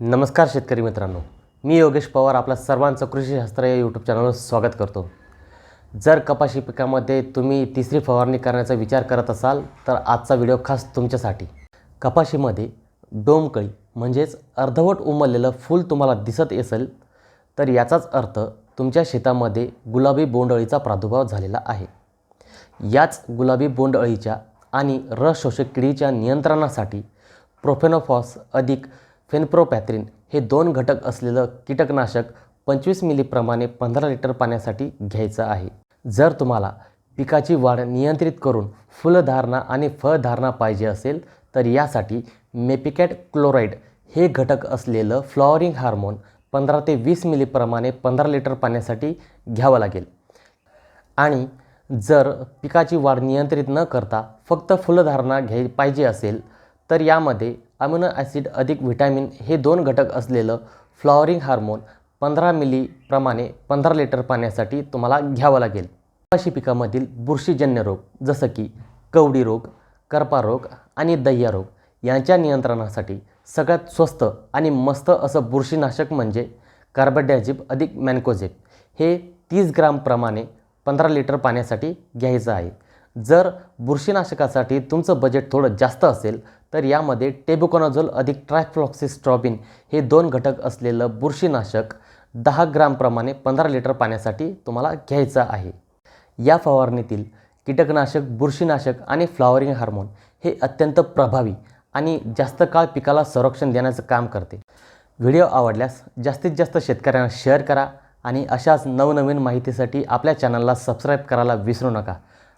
नमस्कार शेतकरी मित्रांनो. मी योगेश पवार आपल्या सर्वांचं कृषीशास्त्र या यूट्यूब चॅनलवर स्वागत करतो. जर कपाशी पिकामध्ये तुम्ही तिसरी फवारणी करण्याचा विचार करत असाल तर आजचा व्हिडिओ खास तुमच्यासाठी. कपाशीमध्ये डोमकळी म्हणजेच अर्धवट उमललेलं फूल तुम्हाला दिसत असेल तर याचाच अर्थ तुमच्या शेतामध्ये गुलाबी बोंडअळीचा प्रादुर्भाव झालेला आहे. याच गुलाबी बोंडअळीच्या आणि रस शोषक किडीच्या नियंत्रणासाठी प्रोफेनोफॉस अधिक फेनप्रोपॅथ्रिन हे दोन घटक असलेलं कीटकनाशक पंचवीस मिलीप्रमाणे पंधरा लिटर पाण्यासाठी घ्यायचं आहे. जर तुम्हाला पिकाची वाढ नियंत्रित करून फुलधारणा आणि फळधारणा पाहिजे असेल तर यासाठी मेपिकॅट क्लोराईड हे घटक असलेलं फ्लॉवरिंग हार्मोन पंधरा ते वीस मिलीप्रमाणे पंधरा लिटर पाण्यासाठी घ्यावं लागेल. आणि जर पिकाची वाढ नियंत्रित न करता फक्त फुलधारणा घ्याय पाहिजे असेल तर यामध्ये अमिनो ॲसिड अधिक व्हिटॅमिन हे दोन घटक असलेलं फ्लॉवरिंग हार्मोन पंधरा मिलीप्रमाणे पंधरा लिटर पाण्यासाठी तुम्हाला घ्यावं लागेल. कपाशी पिकामधील बुरशीजन्य रोग जसं की कवडी रोग करपा रोग आणि दह्या रोग यांच्या नियंत्रणासाठी सगळ्यात स्वस्त आणि मस्त असं बुरशीनाशक म्हणजे कार्बडॅझिप अधिक मॅन्कोझिप हे तीस ग्रामप्रमाणे पंधरा लिटर पाण्यासाठी घ्यायचं आहे. जर बुरशीनाशकासाठी तुमचं बजेट थोडं जास्त असेल तर यामध्ये टेबुकोनाझोल अधिक ट्रायफ्लॉक्सिस्ट्रॉबिन हे दोन घटक असलेलं बुरशीनाशक दहा ग्रामप्रमाणे पंधरा लिटर पाण्यासाठी तुम्हाला घ्यायचं आहे. या फवारणीतील कीटकनाशक बुरशीनाशक आणि फ्लॉवरिंग हार्मोन हे अत्यंत प्रभावी आणि जास्त काळ पिकाला संरक्षण देण्याचं काम करते. व्हिडिओ आवडल्यास जास्तीत जास्त शेतकऱ्यांना शेअर करा आणि अशाच नवनवीन माहितीसाठी आपल्या चॅनलला सबस्क्राईब करायला विसरू नका.